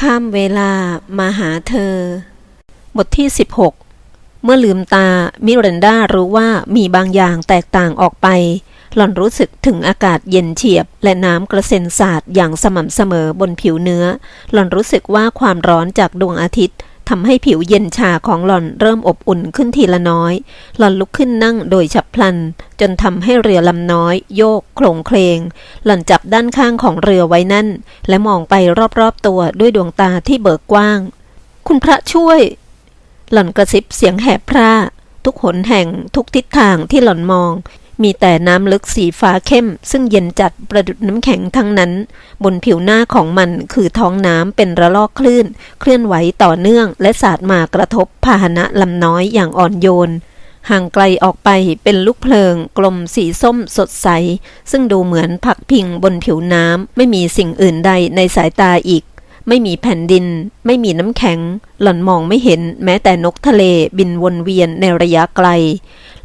ข้ามเวลามาหาเธอ บทที่ 16 เมื่อลืมตา มิรันดารู้ว่ามีบางอย่างแตกต่างออกไป หล่อนรู้สึกถึงอากาศเย็นเฉียบ และน้ำกระเซ็นสาดอย่างสม่ำเสมอบนผิวเนื้อ หล่อนรู้สึกว่าความร้อนจากดวงอาทิตย์ ทำให้ผิวเย็นชาของหล่อนเริ่มอบอุ่นขึ้นทีละน้อย หล่อนลุกขึ้นนั่งโดยฉับพลัน จนทำให้เรือลำน้อย โยกโคลงเคลง หล่อนจับด้านข้างของเรือไว้นั่น และมองไปรอบๆตัวด้วยดวงตาที่เบิกกว้าง คุณพระช่วย หล่อนกระซิบเสียงแหบพร่าทุกหนแห่งทุกทิศทางที่หล่อนมอง มีแต่น้ำลึกสีฟ้าเข้ม ซึ่งเย็นจัดประดุดน้ำแข็งทั้งนั้น บนผิวหน้าของมันคือท้องน้ำเป็นระลอกคลื่น เคลื่อนไหวต่อเนื่อง และสาดมากระทบพาหนะลำน้อยอย่างอ่อนโยนห่างไกลออกไปเป็นลูกเพลิง กลมสีส้มสดใส ซึ่งดูเหมือนผักพิงบนผิวน้ำไม่มีสิ่งอื่นใดในสายตาอีก ไม่มีแผ่นดิน ไม่มีน้ำแข็ง หล่อนมองไม่เห็นแม้แต่นกทะเลบินวนเวียนในระยะไกล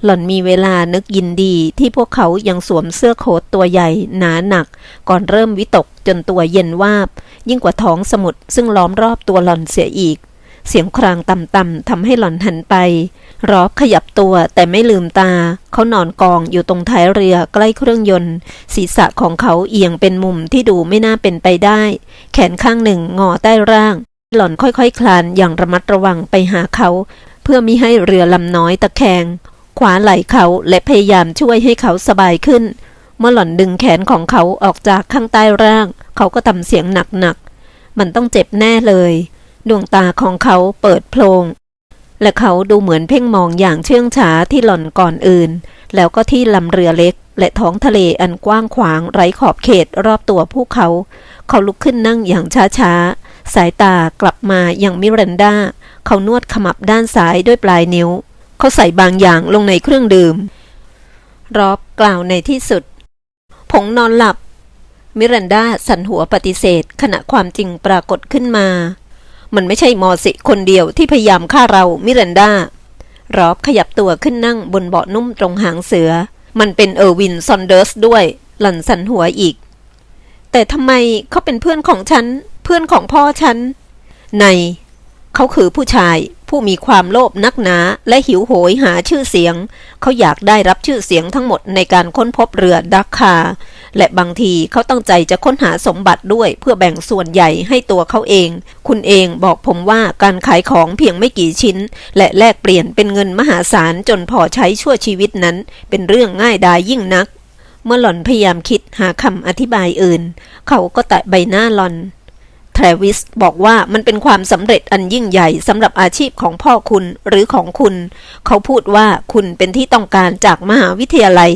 หล่อนมีเวลานึกยินดีที่พวกเขายังสวมเสื้อโค้ทตัวใหญ่หนาหนัก ก่อนเริ่มวิตกจนตัวเย็นวาบ ยิ่งกว่าท้องสมุทรซึ่งล้อมรอบตัวหล่อนเสียอีก เสียงครางต่ำๆทำให้หล่อนหันไป รอบขยับตัวแต่ไม่ลืมตา เขานอนกองอยู่ตรงท้ายเรือใกล้เครื่องยนต์ ศีรษะของเขาเอียงเป็นมุมที่ดูไม่น่าเป็นไปได้ แขนข้างหนึ่งงอใต้ร่าง หล่อนค่อยๆคคลานอย่างระมัดระวังไปหาเขาเพื่อมิให้เรือลำน้อยตะแคง ขวาไหล่เขาและพยายามช่วยให้เขาสบายขึ้น เมื่อหล่อนดึงแขนของเขาออกจากข้างใต้ร่าง เขาก็ทำเสียงหนักๆ มันต้องเจ็บแน่เลย ดวงตาของเขาเปิดโพลงและเขาดูเหมือนเพ่งมองอย่างเชื่องช้าที่หล่อนก่อนอื่น แล้วก็ที่ลำเรือเล็ก และท้องทะเลอันกว้างขวางไร้ขอบเขตรอบตัวพวกเขา เขาลุกขึ้นนั่งอย่างช้าๆ สายตากลับมาอย่างมิรันดา เขานวดขมับด้านซ้ายด้วยปลายนิ้ว เขาใส่บางอย่างลงในเครื่องดื่ม รอบกล่าวในที่สุด ผงนอนหลับ มิรันดาสันหัวปฏิเสธ ขณะความจริงปรากฏขึ้นมา มันไม่ใช่มอสิคนเดียวที่พยายามฆ่าเรามิรันดารอบขยับตัวขึ้นนั่งบนเบาะนุ่มตรงหางเสือ มันเป็นเออร์วินซอนเดอร์สด้วย หล่นสันหัวอีก แต่ทำไมเขาเป็นเพื่อนของฉัน เพื่อนของพ่อฉัน ใน เขาคือผู้ชายผู้มีความโลภนักหนาและหิวโหยหาชื่อเสียง เขาอยากได้รับชื่อเสียงทั้งหมดในการค้นพบเรือดักคา และบางทีเขาตั้งใจจะค้นหาสมบัติด้วยเพื่อแบ่งส่วนใหญ่ให้ตัวเขาเอง คุณเองบอกผมว่าการขายของเพียงไม่กี่ชิ้น และแลกเปลี่ยนเป็นเงินมหาศาลจนพอใช้ชั่วชีวิตนั้น เป็นเรื่องง่ายดายยิ่งนัก เมื่อหล่อนพยายามคิดหาคำอธิบายอื่น เขาก็แตะใบหน้าหล่อน ทรวิสบอกว่ามันเป็นความสำเร็จอันยิ่งใหญ่สำหรับอาชีพของพ่อคุณหรือของคุณ เขาพูดว่าคุณเป็นที่ต้องการจากมหาวิทยาลัย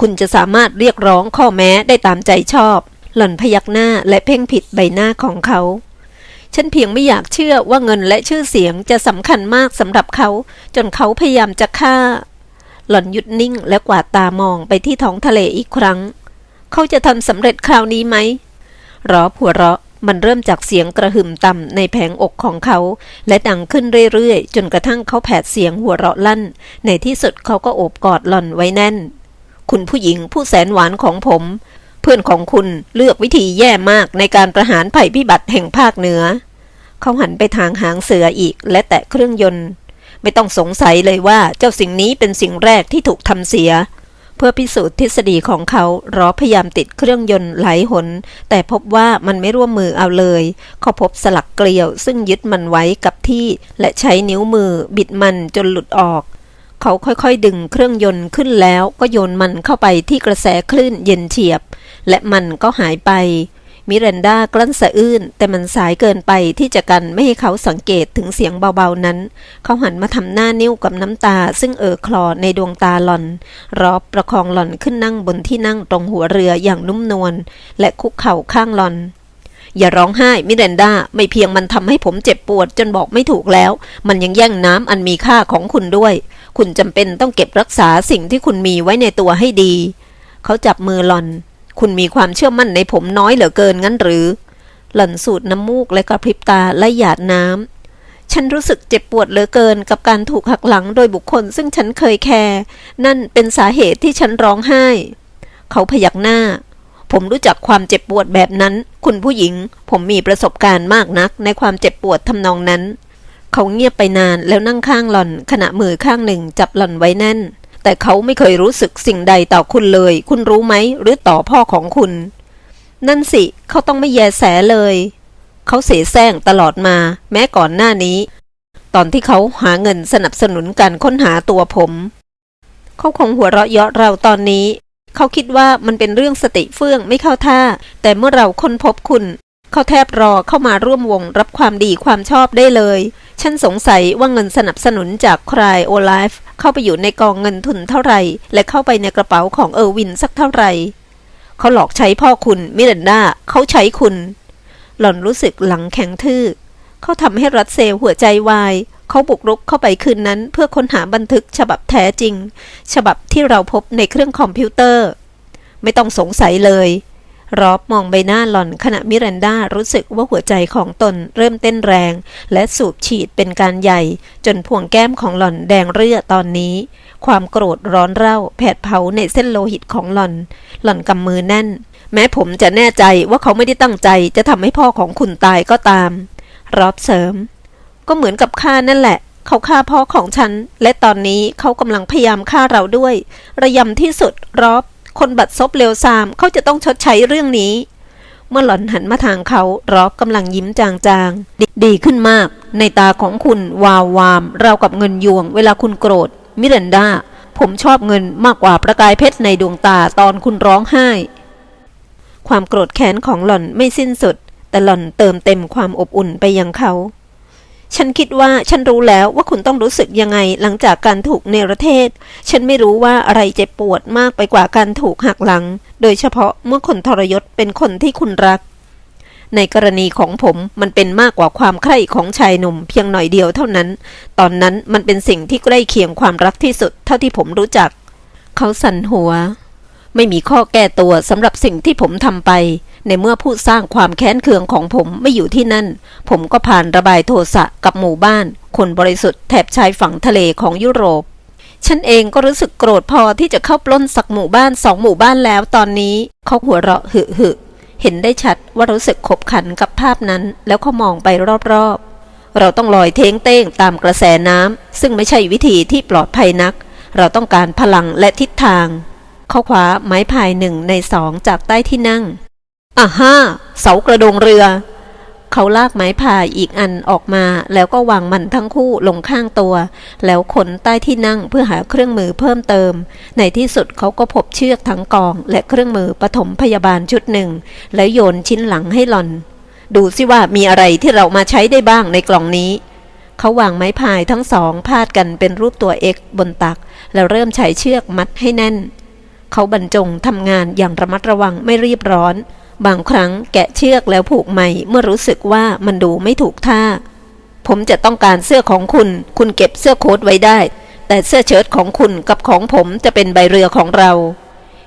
คุณจะสามารถเรียกร้องข้อแม้ได้ตามใจชอบ หล่อนพยักหน้าและเพ่งผิดใบหน้าของเขา ฉันเพียงไม่อยากเชื่อว่าเงินและชื่อเสียงจะสำคัญมากสำหรับเขา จนเขาพยายามจะฆ่า หล่อนหยุดนิ่งและกวาดตามองไปที่ท้องทะเลอีกครั้ง เขาจะทำสำเร็จคราวนี้ไหมรอหัวเราะ มันเริ่มจากเสียงกระหึ่มต่ำในแผงอกของเขา และดังขึ้นเรื่อยๆ จนกระทั่งเขาแผดเสียงหัวเราะลั่น ในที่สุดเขาก็โอบกอดหล่อนไว้แน่น คุณผู้หญิงผู้แสนหวานของผม เพื่อนของคุณเลือกวิธีแย่มากในการประหารภัยพิบัติแห่งภาคเหนือ เขาหันไปทางหางเสืออีกและแตะเครื่องยนต์ ไม่ต้องสงสัยเลยว่าเจ้าสิ่งนี้เป็นสิ่งแรกที่ถูกทำเสีย เพื่อพิสูจน์ทฤษฎีของเขารอพยายามติดเครื่องยนต์หลายหน แต่พบว่ามันไม่ร่วมมือเอาเลย เขาพบสลักเกลียว ซึ่งยึดมันไว้กับที่ และใช้นิ้วมือ บิดมันจนหลุดออก เขาค่อยๆดึงเครื่องยนต์ขึ้นแล้วก็โยนมันเข้าไปที่กระแสคลื่นเย็นเฉียบ และมันก็หายไป มิเรนดากลั้นสะอื้น แต่มันสายเกินไปที่จะกันไม่ให้เขาสังเกตถึงเสียงเบาๆนั้น เขาหันมาทำหน้านิ้วกับน้ำตา ซึ่งเอ่อคลอในดวงตาหล่อน รอบประคองหล่อนขึ้นนั่งบนที่นั่งตรงหัวเรืออย่างนุ่มนวลและคุกเข่าข้างหล่อน อย่าร้องไห้ มิเรนดาไม่เพียงมันทำให้ผมเจ็บปวดจนบอกไม่ถูกแล้ว มันยังแย่งน้ำอันมีค่าของคุณด้วย คุณจำเป็นต้องเก็บรักษาสิ่งที่คุณมีไว้ในตัวให้ดี เขาจับมือหล่อน คุณมีความเชื่อมั่นในผมน้อยเหลือเกินงั้นหรือ หล่อนสูดน้ำมูกและกระพริบตาและหยาดน้ำ ฉันรู้สึกเจ็บปวดเหลือเกินกับการถูกหักหลังโดยบุคคลซึ่งฉันเคยแคร์ นั่นเป็นสาเหตุที่ฉันร้องไห้ เขาพยักหน้า ผมรู้จักความเจ็บปวดแบบนั้น คุณผู้หญิง ผมมีประสบการณ์มากนักในความเจ็บปวดทำนองนั้น เขาเงียบไปนานแล้วนั่งข้างหล่อนขณะมือข้างหนึ่งจับหล่อนไว้แน่น แต่เขาไม่เคยรู้สึกสิ่งใดต่อคุณเลย คุณรู้ไหม หรือต่อพ่อของคุณ นั่นสิ เขาต้องไม่แยแสเลย เขาเสแสร้งตลอดมา แม้ก่อนหน้านี้ ตอนที่เขาหาเงินสนับสนุนการค้นหาตัวผม เขาคงหัวเราะเยาะเราตอนนี้ เขาคิดว่ามันเป็นเรื่องสติเฟื่องไม่เข้าท่า แต่เมื่อเราค้นพบคุณ เขาแทบรอเข้ามาร่วมวงรับความดีความชอบได้เลย ฉันสงสัยว่าเงินสนับสนุนจากครายโอไลฟ์เข้าไปอยู่ในกองเงินทุนเท่าไหร่ และเข้าไปในกระเป๋าของเออร์วินสักเท่าไหร่ เขาหลอกใช้พ่อคุณมิเรนดาเขาใช้คุณ หล่อนรู้สึกหลังแข็งทื่อ เขาทำให้รัสเซลหัวใจวาย เขาบุกรุกเข้าไปคืนนั้นเพื่อค้นหาบันทึกฉบับแท้จริง ฉบับที่เราพบในเครื่องคอมพิวเตอร์ ไม่ต้องสงสัยเลย รอบมองใบหน้าหล่อนขณะมิรันดารู้สึกว่าหัวใจของตนเริ่มเต้นแรง และสูบฉีดเป็นการใหญ่ จนพวงแก้มของหล่อนแดงเรื่อตอนนี้ ความโกรธร้อนเร่า แผดเผาในเส้นโลหิตของหล่อน หล่อนกำมือแน่น แม้ผมจะแน่ใจว่าเขาไม่ได้ตั้งใจจะทำให้พ่อของคุณตายก็ตาม รอบเสริม ก็เหมือนกับข้านั่นแหละเขาฆ่าพ่อของฉัน และตอนนี้เขากำลังพยายามฆ่าเราด้วย ระยำที่สุดรอบ คนบัดซบเลวซามเขาจะต้องชดใช้เรื่องนี้ เมื่อหล่อนหันมาทางเขารอบกำลังยิ้มจางๆดดีขึ้นมาก ในตาของคุณวาววามราวกับเงินยวง เวลาคุณโกรธ มิเรนดาผมชอบเงินมากกว่าประกายเพชรในดวงตาตอนคุณร้องไห้ ความโกรธแค้นของหล่อนไม่สิ้นสุด แต่หล่อนเติมเต็มความอบอุ่นไปยังเขา ฉันคิดว่าฉันรู้แล้วว่าคุณต้องรู้สึกยังไงหลังจากการถูกเนรเทศ ฉันไม่รู้ว่าอะไรเจ็บปวดมากไปกว่าการถูกหักหลัง โดยเฉพาะเมื่อคนทรยศเป็นคนที่คุณรัก ในกรณีของผมมันเป็นมากกว่าความใคร่ของชายหนุ่มเพียงหน่อยเดียวเท่านั้น ตอนนั้นมันเป็นสิ่งที่ใกล้เคียงความรักที่สุดเท่าที่ผมรู้จัก เขาสั่นหัว ไม่มีข้อแก้ตัวสำหรับสิ่งที่ผมทำไป ในเมื่อผู้สร้างความแค้นเคืองของผมไม่อยู่ที่นั่น ผมก็ผ่านระบายโทสะกับหมู่บ้าน คนบริสุทธิ์แถบชายฝั่งทะเลของยุโรป ฉันเองก็รู้สึกโกรธพอที่จะเข้าปล้นสักหมู่บ้านสองหมู่บ้านแล้วตอนนี้ เขาหัวเราะหึหึเห็นได้ชัดว่ารู้สึกขบขันกับภาพนั้น แล้วเขามองไปรอบๆ เราต้องลอยเทงเต้งตามกระแสน้ำซึ่งไม่ใช่วิธีที่ปลอดภัยนัก เราต้องการพลังและทิศทางเขาคว้าไม้พายหนึ่งในสองจากใต้ที่นั่ง อ่าฮ่าเสากระโดงเรือ เขาลากไม้พายอีกอันออกมา แล้วก็วางมันทั้งคู่ลงข้างตัว แล้วขนใต้ที่นั่งเพื่อหาเครื่องมือเพิ่มเติม ในที่สุดเขาก็พบเชือกทั้งกอง และเครื่องมือปฐมพยาบาลชุดหนึ่ง แล้วโยนชิ้นหลังให้หล่อน ดูสิว่ามีอะไรที่เรามาใช้ได้บ้างในกล่องนี้เขาวางไม้พายทั้งสองพาดกันเป็นรูปตัว X บนตัก แล้วเริ่มใช้เชือกมัดให้แน่น เขาบรรจงทำงานอย่างระมัดระวังไม่รีบร้อน บางครั้งแกะเชือกแล้วผูกใหม่เมื่อรู้สึกว่ามันดูไม่ถูกท่า ผมจะต้องการเสื้อของคุณ คุณเก็บเสื้อโค้ทไว้ได้ แต่เสื้อเชิ้ตของคุณกับของผมจะเป็นใบเรือของเรา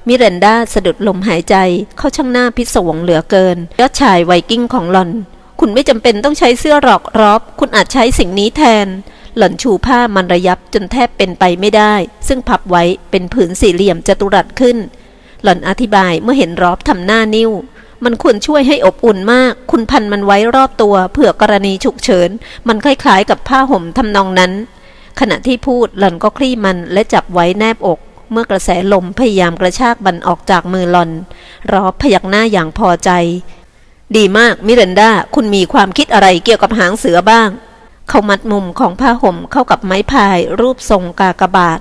มิเรนดาสะดุดลมหายใจเข้าช่างหน้าพิศวงเหลือเกินยอดชายไวกิ้งของหลอน คุณไม่จำเป็นต้องใช้เสื้อหรอกรอบ คุณอาจใช้สิ่งนี้แทน หล่อนชูผ้ามันระยับจนแทบเป็นไปไม่ได้ ซึ่งพับไว้เป็นผืนสี่เหลี่ยมจัตุรัสขึ้น หล่อนอธิบายเมื่อเห็นรอบทำหน้านิ้ว มันควรช่วยให้อบอุ่นมาก คุณพันมันไว้รอบตัวเผื่อกรณีฉุกเฉิน มันคล้ายๆกับผ้าห่มทำนองนั้น ขณะที่พูดหล่อนก็คลี่มันและจับไว้แนบอกเมื่อกระแสลมพยายามกระชากบันออกจากมือหล่อน รอพยักหน้าอย่างพอใจ ดีมากมิเรนดาคุณมีความคิดอะไรเกี่ยวกับหางเสือบ้าง เขามัดมุมของผ้าห่มเข้ากับไม้พายรูปทรงกากบาท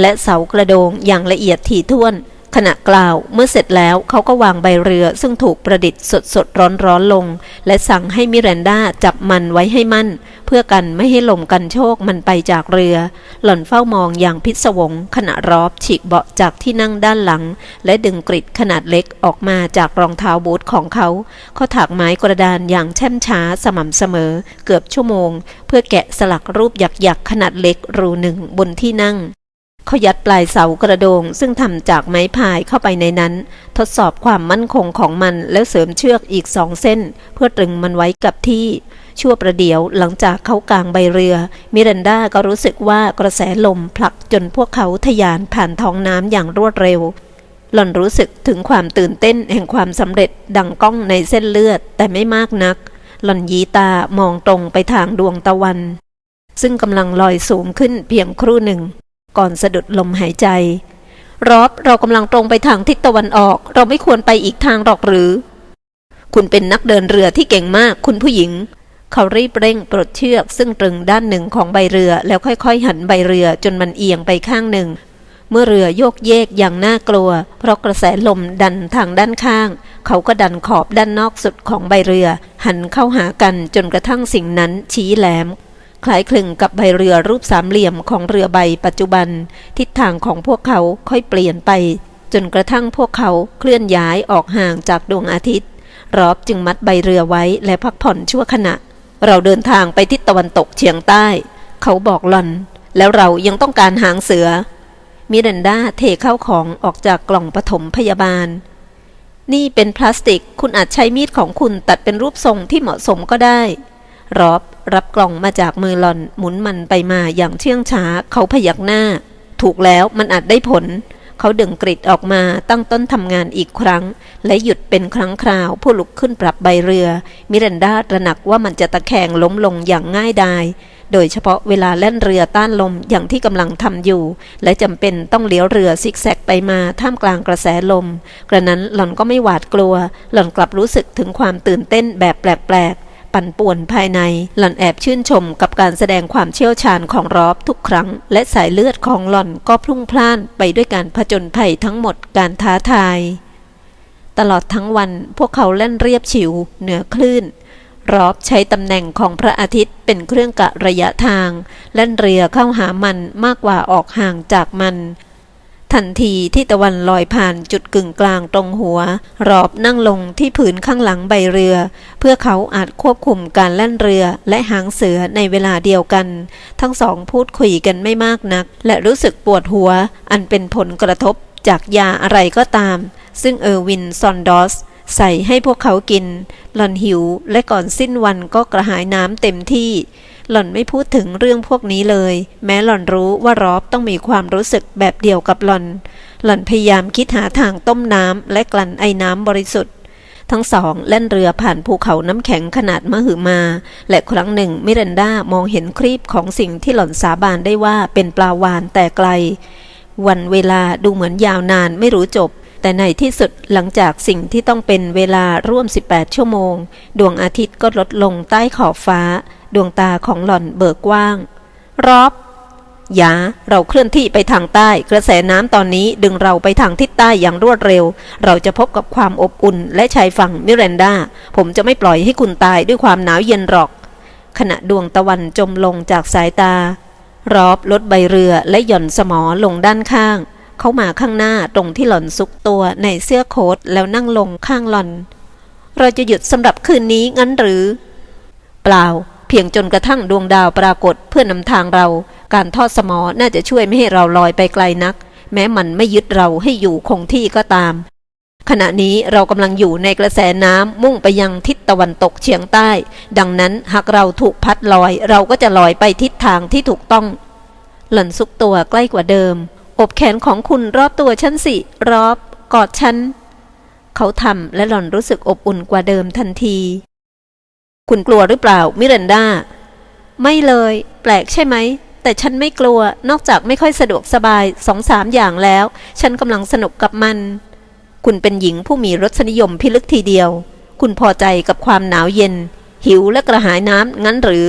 และเสากระโดงอย่างละเอียดถี่ถ้วน ขณะกล่าวเมื่อเสร็จแล้วเขาก็วางใบเรือซึ่งถูกประดิษฐ์สดสดร้อนร้อนลง และสั่งให้มิเรนดาจับมันไว้ให้มั่น เพื่อกันไม่ให้ลมกันโชคมันไปจากเรือ หล่อนเฝ้ามองอย่างพิศวง ขณะรอบฉีกเบาะจากที่นั่งด้านหลัง และดึงกริดขนาดเล็กออกมาจากรองเท้าบูทของเขา เขาถากไม้กระดานอย่างแช่มช้าสม่ำเสมอ เกือบชั่วโมง เพื่อแกะสลักรูปหยักๆขนาดเล็กรูหนึ่งบนที่นั่ง เขายัดปลายเสากระโดง ซึ่งทำจากไม้พายเข้าไปในนั้น ทดสอบความมั่นคงของมันแล้วเสริมเชือกอีกสองเส้น เพื่อตรึงมันไว้กับที่ ชั่วประเดี๋ยวหลังจากเขากลางใบเรือ มิรันดาก็รู้สึกว่ากระแสลมผลักจนพวกเขาทะยานผ่านท้องน้ำอย่างรวดเร็ว หล่อนรู้สึกถึงความตื่นเต้นแห่งความสำเร็จดังก้องในเส้นเลือดแต่ไม่มากนัก หล่อนยีตามองตรงไปทางดวงตะวัน ซึ่งกำลังลอยสูงขึ้นเพียงครู่หนึ่ง ก่อนสะดุดลมหายใจรอบเรากำลังตรงไปทางทิศตะวันออก เราไม่ควรไปอีกทางหรอกหรือ คุณเป็นนักเดินเรือที่เก่งมากคุณผู้หญิง เขารีบเร่งปลดเชือกซึ่งตรึงด้านหนึ่งของใบเรือแล้วค่อยๆ หันใบเรือจนมันเอียงไปข้างหนึ่ง เมื่อเรือโยกเยกอย่างน่ากลัว เพราะกระแสลมดันทางด้านข้าง เขาก็ดันขอบด้านนอกสุดของใบเรือ หันเข้าหากันจนกระทั่งสิ่งนั้นชี้แหลม คล้ายคลึงกับใบเรือรูปสามเหลี่ยมของเรือใบปัจจุบัน ทิศทางของพวกเขาค่อยเปลี่ยนไป จนกระทั่งพวกเขาเคลื่อนย้ายออกห่างจากดวงอาทิตย์ รอบจึงมัดใบเรือไว้และพักผ่อนชั่วขณะ เราเดินทางไปทิศตะวันตกเฉียงใต้ เขาบอกหลอน แล้วเรายังต้องการหางเสือ มิเรนดาเทเข้าของออกจากกล่องปฐมพยาบาล นี่เป็นพลาสติกคุณอาจใช้มีดของคุณตัดเป็นรูปทรงที่เหมาะสมก็ได้รอบ รับกล่องมาจากมือหลอนหมุนมันไปมาอย่างเชื่องช้า เขาพยักหน้า ถูกแล้วมันอาจได้ผล เขาดึงกริดออกมาตั้งต้นทำงานอีกครั้ง และหยุดเป็นครั้งคราว ผู้ลุกขึ้นปรับใบเรือ มิรันดาตระหนักว่ามันจะตะแคงล้มลงอย่างง่ายดายโดยเฉพาะเวลาแล่นเรือต้านลมอย่างที่กำลังทำอยู่ และจำเป็นต้องเลี้ยวเรือซิกแซกไปมาท่ามกลางกระแสลม กระนั้นหล่อนก็ไม่หวาดกลัว หล่อนกลับรู้สึกถึงความตื่นเต้นแบบแปลกๆ ปั่นป่วนภายใน หล่อนแอบชื่นชมกับการแสดงความเชี่ยวชาญของรอบทุกครั้ง และสายเลือดของหล่อนก็พลุ่งพล่านไปด้วยการผจญภัยทั้งหมดการท้าทาย ตลอดทั้งวันพวกเขาเล่นเรียบฉิว เหนือคลื่นรอบใช้ตำแหน่งของพระอาทิตย์เป็นเครื่องกะระยะทาง เล่นเรือเข้าหามันมากกว่าออกห่างจากมัน ทันทีที่ตะวันลอยผ่านจุดกึ่งกลางตรงหัว รอบนั่งลงที่ผืนข้างหลังใบเรือ เพื่อเขาอาจควบคุมการแล่นเรือและหางเสือในเวลาเดียวกัน ทั้งสองพูดคุยกันไม่มากนัก และรู้สึกปวดหัว อันเป็นผลกระทบจากยาอะไรก็ตาม ซึ่งเออร์วินซอนดอสใส่ให้พวกเขากินหล่อนหิวและก่อนสิ้นวันก็กระหายน้ำเต็มที่ หล่อนไม่พูดถึงเรื่องพวกนี้เลย แม้หล่อนรู้ว่ารอบต้องมีความรู้สึกแบบเดียวกับหล่อน หล่อนพยายามคิดหาทางต้มน้ำและกลั่นไอ้น้ำบริสุทธิ์ ทั้งสองเล่นเรือผ่านภูเขาน้ำแข็งขนาดมหึมา และครั้งหนึ่งมิรันดามองเห็นครีบของสิ่งที่หล่อนสาบานได้ว่าเป็นปลาวานแต่ไกล วันเวลาดูเหมือนยาวนานไม่รู้จบแต่ในที่สุดหลังจากสิ่งที่ต้องเป็นเวลาร่วม 18 ชั่วโมง ดวงอาทิตย์ก็ลดลงใต้ขอบฟ้า ดวงตาของหล่อนเบิกกว้าง รอบยาเราเคลื่อนที่ไปทางใต้ กระแสน้ำตอนนี้ดึงเราไปทางทิศใต้อย่างรวดเร็ว เราจะพบกับความอบอุ่นและชายฝั่งมิเรนดา ผมจะไม่ปล่อยให้คุณตายด้วยความหนาวเย็นหรอก ขณะดวงตะวันจมลงจากสายตา รอบลดใบเรือและหย่อนสมอลงด้านข้าง เขามาข้างหน้าตรงที่หล่อนซุกตัวในเสื้อโค้ทแล้วนั่งลงข้างหล่อน เราจะหยุดสำหรับคืนนี้งั้นหรือ เปล่า เพียงจนกระทั่งดวงดาวปรากฏเพื่อนำทางเรา การทอดสมอน่าจะช่วยไม่ให้เราลอยไปไกลนัก แม้มันไม่ยึดเราให้อยู่คงที่ก็ตาม ขณะนี้เรากำลังอยู่ในกระแสน้ำมุ่งไปยังทิศตะวันตกเฉียงใต้ ดังนั้นหากเราถูกพัดลอย เราก็จะลอยไปทิศทางที่ถูกต้อง หล่อนซุกตัวใกล้กว่าเดิม อบแขนของคุณรอบตัวฉันสิรอบกอดฉันเขาทำและหล่อนรู้สึกอบอุ่นกว่าเดิมทันที คุณกลัวหรือเปล่า มิเรนดา ไม่เลย แปลกใช่ไหม แต่ฉันไม่กลัวนอกจากไม่ค่อยสะดวกสบายสองสามอย่างแล้ว ฉันกำลังสนุกกับมัน คุณเป็นหญิงผู้มีรสนิยมพิลึกทีเดียว คุณพอใจกับความหนาวเย็น หิวและกระหายน้ำงั้นหรือ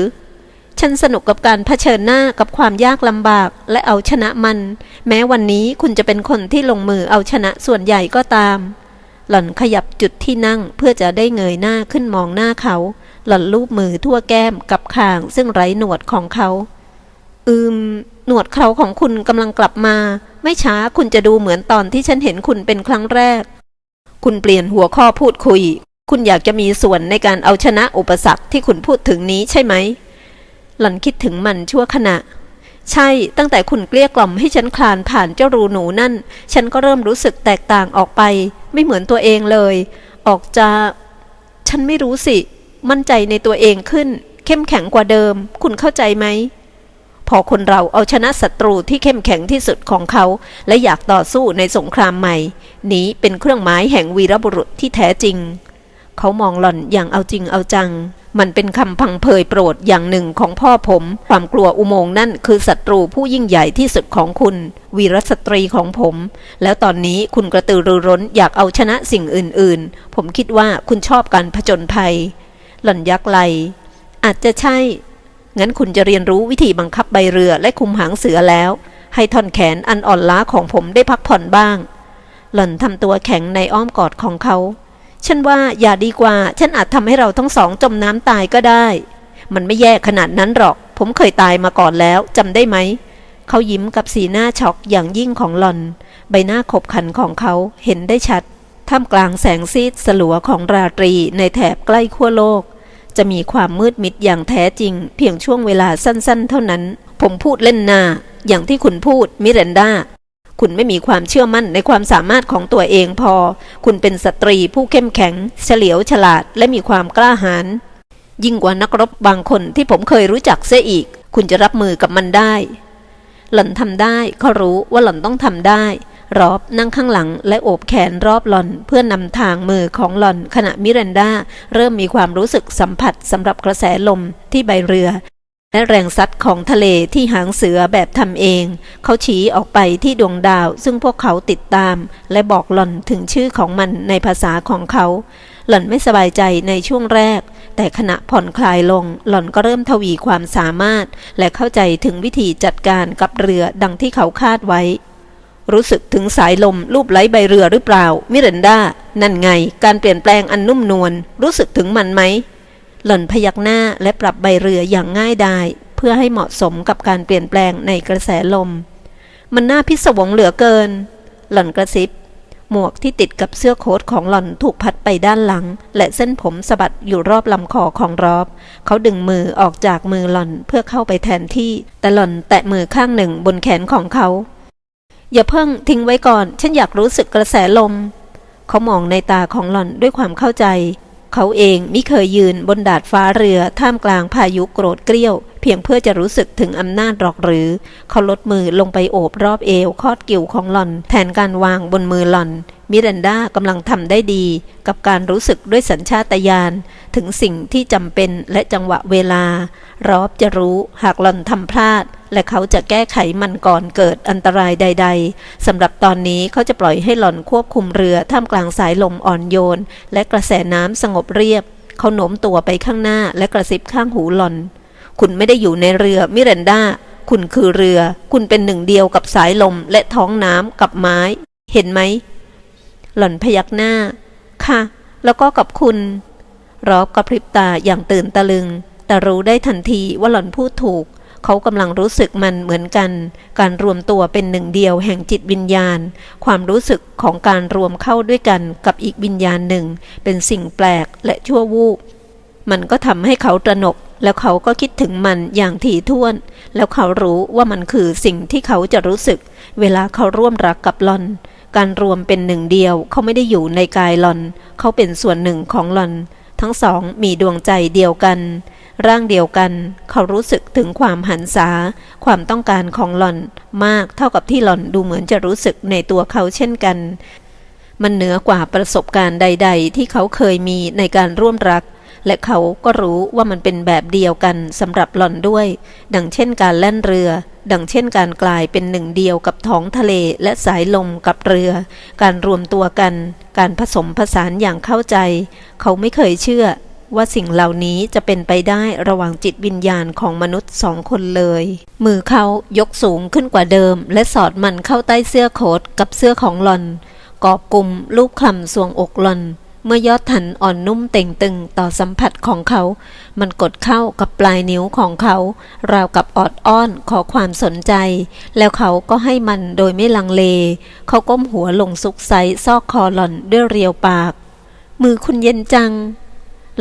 ฉันสนุกกับการเผชิญหน้ากับความยากลำบากและเอาชนะมัน แม้วันนี้คุณจะเป็นคนที่ลงมือเอาชนะส่วนใหญ่ก็ตาม หล่อนขยับจุดที่นั่งเพื่อจะได้เงยหน้าขึ้นมองหน้าเขา หล่อนลูบมือทั่วแก้มกับคางซึ่งไร้หนวดของเขา อืม หนวดเขาของคุณกำลังกลับมา ไม่ช้าคุณจะดูเหมือนตอนที่ฉันเห็นคุณเป็นครั้งแรก คุณเปลี่ยนหัวข้อพูดคุย คุณอยากจะมีส่วนในการเอาชนะอุปสรรคที่คุณพูดถึงนี้ใช่ไหม หล่อนคิดถึงมันชั่วขณะใช่ ตั้งแต่คุณเกลี้ยกล่อมให้ฉันคลานผ่านเจ้ารูหนูนั่น ฉันก็เริ่มรู้สึกแตกต่างออกไป ไม่เหมือนตัวเองเลย ออกจะ ฉันไม่รู้สิ มั่นใจในตัวเองขึ้น เข้มแข็งกว่าเดิม คุณเข้าใจไหม พอคนเราเอาชนะศัตรูที่เข้มแข็งที่สุดของเขา และอยากต่อสู้ในสงครามใหม่ นี้เป็นเครื่องหมายแห่งวีรบุรุษที่แท้จริง เขามองหล่อนอย่างเอาจริงเอาจัง มันเป็นคำพังเพยโปรดอย่างหนึ่งของพ่อผม ความกลัวอุโมงค์นั่นคือศัตรูผู้ยิ่งใหญ่ที่สุดของคุณ วีรสตรีของผม แล้วตอนนี้คุณกระตือรือร้นอยากเอาชนะสิ่งอื่น ๆ ผมคิดว่าคุณชอบการผจญภัย หล่อนยักไหลอาจจะใช่ งั้นคุณจะเรียนรู้วิธีบังคับใบเรือและคุมหางเสือแล้ว ให้ท่อนแขนอันอ่อนล้าของผมได้พักผ่อนบ้าง หล่อนทำตัวแข็งในอ้อมกอดของเขา ฉันว่าอย่าดีกว่า ฉันอาจทำให้เราทั้งสองจมน้ำตายก็ได้ มันไม่แย่ขนาดนั้นหรอก ผมเคยตายมาก่อนแล้วจำได้ไหม เขายิ้มกับสีหน้าช็อกอย่างยิ่งของหล่อน ใบหน้าขบขันของเขาเห็นได้ชัด ท่ามกลางแสงซีดสลัวของราตรีในแถบใกล้ขั้วโลก จะมีความมืดมิดอย่างแท้จริง เพียงช่วงเวลาสั้นๆ เท่านั้น ผมพูดเล่นนา อย่างที่คุณพูด มิเรนดา คุณไม่มีความเชื่อมั่นในความสามารถของตัวเองพอ คุณเป็นสตรีผู้เข้มแข็ง เฉลียวฉลาดและมีความกล้าหาญ ยิ่งกว่านักรบบางคนที่ผมเคยรู้จักเสียอีก คุณจะรับมือกับมันได้ หล่อนทำได้เขารู้ว่าหล่อนต้องทำได้ รอบนั่งข้างหลังและโอบแขนรอบหล่อนเพื่อนำทางมือของหล่อนขณะมิเรนดาเริ่มมีความรู้สึกสัมผัสสำหรับกระแสลมที่ใบเรือ และแรงซัดของทะเลที่หางเสือแบบทำเอง เขาชี้ออกไปที่ดวงดาว ซึ่งพวกเขาติดตาม และบอกหล่อนถึงชื่อของมันในภาษาของเขา หล่อนไม่สบายใจในช่วงแรกแต่ขณะผ่อนคลายลงหล่อนก็เริ่มทวีความสามารถ และเข้าใจถึงวิธีจัดการกับเรือดังที่เขาคาดไว้ รู้สึกถึงสายลมรูปไล้ใบเรือหรือเปล่า มิเรนดา นั่นไง การเปลี่ยนแปลงอันนุ่มนวล รู้สึกถึงมันไหม หล่อนพยักหน้าและปรับใบเรืออย่างง่ายดาย เพื่อให้เหมาะสมกับการเปลี่ยนแปลงในกระแสลม มันน่าพิศวงเหลือเกิน หล่อนกระซิบ หมวกที่ติดกับเสื้อโค้ทของหล่อนถูกพัดไปด้านหลัง และเส้นผมสะบัดอยู่รอบลำคอของรอบ เขาดึงมือออกจากมือหล่อนเพื่อเข้าไปแทนที่ แต่หล่อนแตะมือข้างหนึ่งบนแขนของเขา อย่าเพิ่งทิ้งไว้ก่อน ฉันอยากรู้สึกกระแสลม เขามองในตาของหล่อนด้วยความเข้าใจ เขาเองมิเคยยืนบนดาดฟ้าเรือท่ามกลางพายุโกรธเกรี้ยว เพียงเพื่อจะรู้สึกถึงอำนาจหรอกหรือ เขาลดมือลงไปโอบรอบเอวคอดกิ่วของหล่อน แทนการวางบนมือหล่อน มิรันดากำลังทำได้ดี กับการรู้สึกด้วยสัญชาตญาณถึงสิ่งที่จำเป็นและจังหวะเวลารอบจะรู้หากหล่อนทำพลาด และเขาจะแก้ไขมันก่อนเกิดอันตรายใด ๆสำหรับตอนนี้เขาจะปล่อยให้หล่อนควบคุมเรือท่ามกลางสายลมอ่อนโยน และกระแสน้ำสงบเรียบ เขาโน้มตัวไปข้างหน้าและกระซิบข้างหูหล่อน คุณไม่ได้อยู่ในเรือมิเรนดาคุณคือเรือ คุณเป็นหนึ่งเดียวกับสายลมและท้องน้ำกับไม้ เห็นไหม หล่อนพยักหน้า ค่ะ แล้วก็กับคุณ รอบกระพริบตาอย่างตื่นตะลึง แต่รู้ได้ทันทีว่าหล่อนพูดถูก เขากำลังรู้สึกมันเหมือนกัน การรวมตัวเป็นหนึ่งเดียวแห่งจิตวิญญาณ ความรู้สึกของการรวมเข้าด้วยกันกับอีกวิญญาณหนึ่ง เป็นสิ่งแปลกและชั่ววูบมันก็ทำให้เขาตระหนก แล้วเขาก็คิดถึงมันอย่างถี่ถ้วน แล้วเขารู้ว่ามันคือสิ่งที่เขาจะรู้สึก เวลาเขาร่วมรักกับหลอน การรวมเป็นหนึ่งเดียว เขาไม่ได้อยู่ในกายหลอน เขาเป็นส่วนหนึ่งของหลอน ทั้งสองมีดวงใจเดียวกัน ร่างเดียวกัน เขารู้สึกถึงความหันษา ความต้องการของหลอนมากเท่ากับที่หลอนดูเหมือนจะรู้สึกในตัวเขาเช่นกัน มันเหนือกว่าประสบการณ์ใด ๆ ที่เขาเคยมีในการร่วมรัก และเขาก็รู้ว่ามันเป็นแบบเดียวกันสำหรับหล่อนด้วย ดังเช่นการแล่นเรือ ดังเช่นการกลายเป็นหนึ่งเดียวกับท้องทะเลและสายลมกับเรือ การรวมตัวกัน การผสมผสานอย่างเข้าใจ เขาไม่เคยเชื่อ ว่าสิ่งเหล่านี้จะเป็นไปได้ระหว่างจิตวิญญาณของมนุษย์สองคนเลย มือเขายกสูงขึ้นกว่าเดิม และสอดมันเข้าใต้เสื้อโค้ทกับเสื้อของหลอน กอบกลุ่มลูกคลำสวงอกหลอน เมื่อยอดทันอ่อนนุ่มเต่งตึงต่อสัมผัสของเขา มันกดเข้ากับปลายนิ้วของเขา ราวกับออดอ้อนขอความสนใจ แล้วเขาก็ให้มันโดยไม่ลังเล เขาก้มหัวลงซุกไซซอกคอหล่อนด้วยเรียวปาก มือคุณเย็นจัง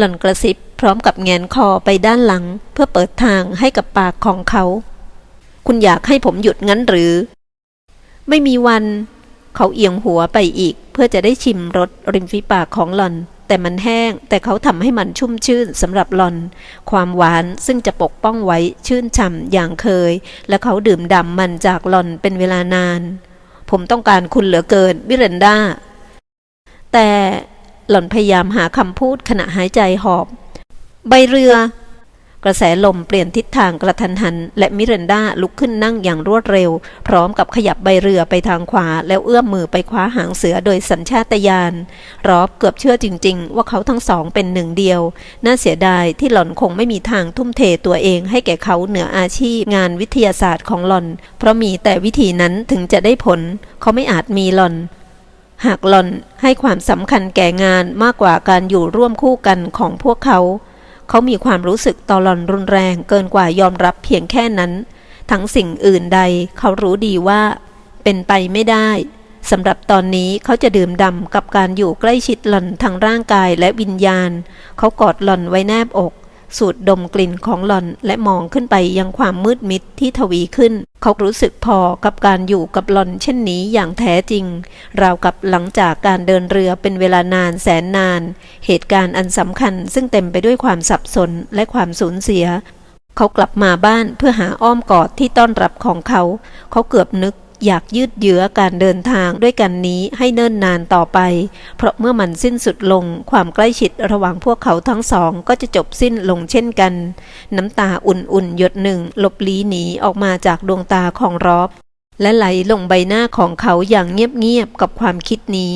หล่อนกระซิบพร้อมกับแงนคอไปด้านหลัง เพื่อเปิดทางให้กับปากของเขา คุณอยากให้ผมหยุดงั้นหรือ ไม่มีวัน เขาเอียงหัวไปอีก เพื่อจะได้ชิมรสริมฝีปากของหล่อน แต่มันแห้ง แต่เขาทำให้มันชุ่มชื่นสำหรับหล่อน ความหวานซึ่งจะปกป้องไว้ชื่นช่ำอย่างเคย และเขาดื่มด่ำมันจากหล่อนเป็นเวลานาน ผมต้องการคุณเหลือเกินมิเรนดาแต่ หล่อนพยายามหาคำพูดขณะหายใจหอบ ใบเรือ กระแสลมเปลี่ยนทิศทางกระทันหัน และมิเรนดาลุกขึ้นนั่งอย่างรวดเร็ว พร้อมกับขยับใบเรือไปทางขวา แล้วเอื้อมมือไปคว้าหางเสือโดยสัญชาตญาณรอบเกือบเชื่อจริง ๆ ว่าเขาทั้งสองเป็นหนึ่งเดียว น่าเสียดายที่หล่อนคงไม่มีทางทุ่มเทตัวเองให้แก่เขาเหนืออาชีพงานวิทยาศาสตร์ของหล่อน เพราะมีแต่วิธีนั้นถึงจะได้ผล เขาไม่อาจมีหล่อน หากหล่อนให้ความสำคัญแก่งานมากกว่าการอยู่ร่วมคู่กันของพวกเขา เขามีความรู้สึกต่อหล่อนรุนแรงเกินกว่ายอมรับเพียงแค่นั้น ทั้งสิ่งอื่นใดเขารู้ดีว่า เป็นไปไม่ได้สำหรับตอนนี้เขาจะดื่มด่ำกับการอยู่ใกล้ชิดหล่อนทางร่างกายและวิญญาณ เขากอดหล่อนไว้แนบอก สูดดมกลิ่นของหล่อนและมองขึ้นไปยังความมืดมิดที่ทวีขึ้น เขารู้สึกพอกับการอยู่กับหล่อนเช่นนี้อย่างแท้จริง ราวกับหลังจากการเดินเรือเป็นเวลานานแสนนาน เหตุการณ์อันสำคัญซึ่งเต็มไปด้วยความสับสนและความสูญเสีย เขากลับมาบ้านเพื่อหาอ้อมกอดที่ต้อนรับของเขา เขาเกือบนึก อยากยืดเยื้อการเดินทางด้วยกันนี้ให้เนิ่นนานต่อไป เพราะเมื่อมันสิ้นสุดลงความใกล้ชิดระหว่างพวกเขาทั้งสองก็จะจบสิ้นลงเช่นกัน น้ำตาอุ่นๆหยดหนึ่งหลบลี้หนีออกมาจากดวงตาของรอบและไหลลงใบหน้าของเขาอย่างเงียบๆกับความคิดนี้